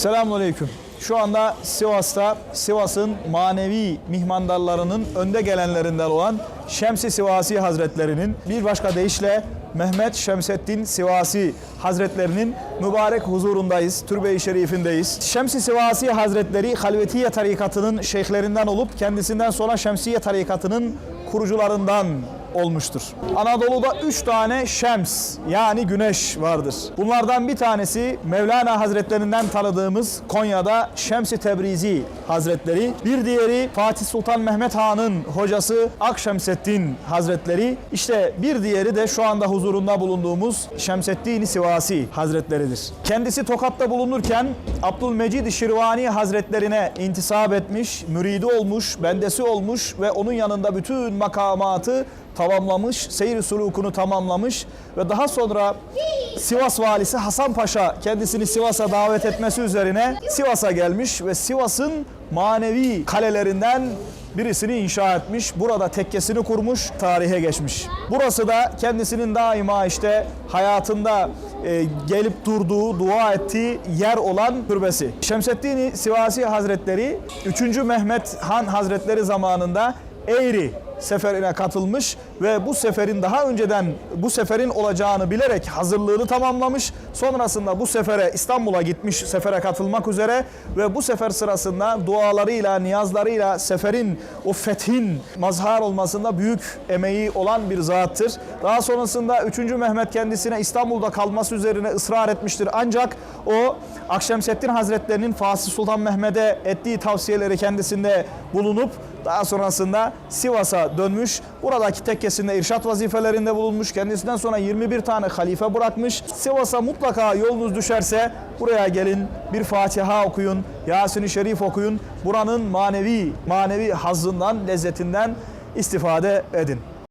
Selamünaleyküm. Şu anda Sivas'ta Sivas'ın manevi mihmandarlarının önde gelenlerinden olan Şemsi Sivasi Hazretlerinin bir başka deyişle Mehmet Şemseddin Sivasi Hazretlerinin mübarek huzurundayız. Türbe-i Şerifindeyiz. Şemsi Sivasi Hazretleri Halvetiye tarikatının şeyhlerinden olup kendisinden sonra Şemsiye tarikatının kurucularından olmuştur. Anadolu'da üç tane şems yani güneş vardır. Bunlardan bir tanesi Mevlana Hazretlerinden tanıdığımız Konya'da Şems-i Tebrizi Hazretleri. Bir diğeri Fatih Sultan Mehmet Han'ın hocası Akşemseddin Hazretleri. İşte bir diğeri de şu anda huzurunda bulunduğumuz Şemseddin Sivasi Hazretleridir. Kendisi Tokat'ta bulunurken Abdülmecid Şirvani Hazretlerine intisap etmiş, müridi olmuş, bendesi olmuş ve onun yanında bütün makamatı tamamlamış, seyir sulukunu tamamlamış ve daha sonra Sivas valisi Hasan Paşa kendisini Sivas'a davet etmesi üzerine Sivas'a gelmiş ve Sivas'ın manevi kalelerinden birisini inşa etmiş. Burada tekkesini kurmuş, tarihe geçmiş. Burası da kendisinin daima işte hayatında e, gelip durduğu, dua ettiği yer olan türbesi. Şemseddin Sivasi Hazretleri 3. Mehmet Han Hazretleri zamanında Eğri seferine katılmış ve bu seferin daha önceden bu seferin olacağını bilerek hazırlığını tamamlamış. Sonrasında bu sefere İstanbul'a gitmiş sefere katılmak üzere ve bu sefer sırasında dualarıyla, niyazlarıyla seferin o fethin mazhar olmasında büyük emeği olan bir zattır. Daha sonrasında 3. Mehmet kendisine İstanbul'da kalması üzerine ısrar etmiştir. Ancak o Akşemseddin Hazretlerinin Fatih Sultan Mehmet'e ettiği tavsiyeleri kendisinde bulunup daha sonrasında Sivas'a dönmüş. Buradaki tekkesinde irşat vazifelerinde bulunmuş. Kendisinden sonra 21 tane halife bırakmış. Sivas'a mutlaka yolunuz düşerse buraya gelin. Bir Fatiha okuyun. Yasin-i Şerif okuyun. Buranın manevi manevi hazzından, lezzetinden istifade edin.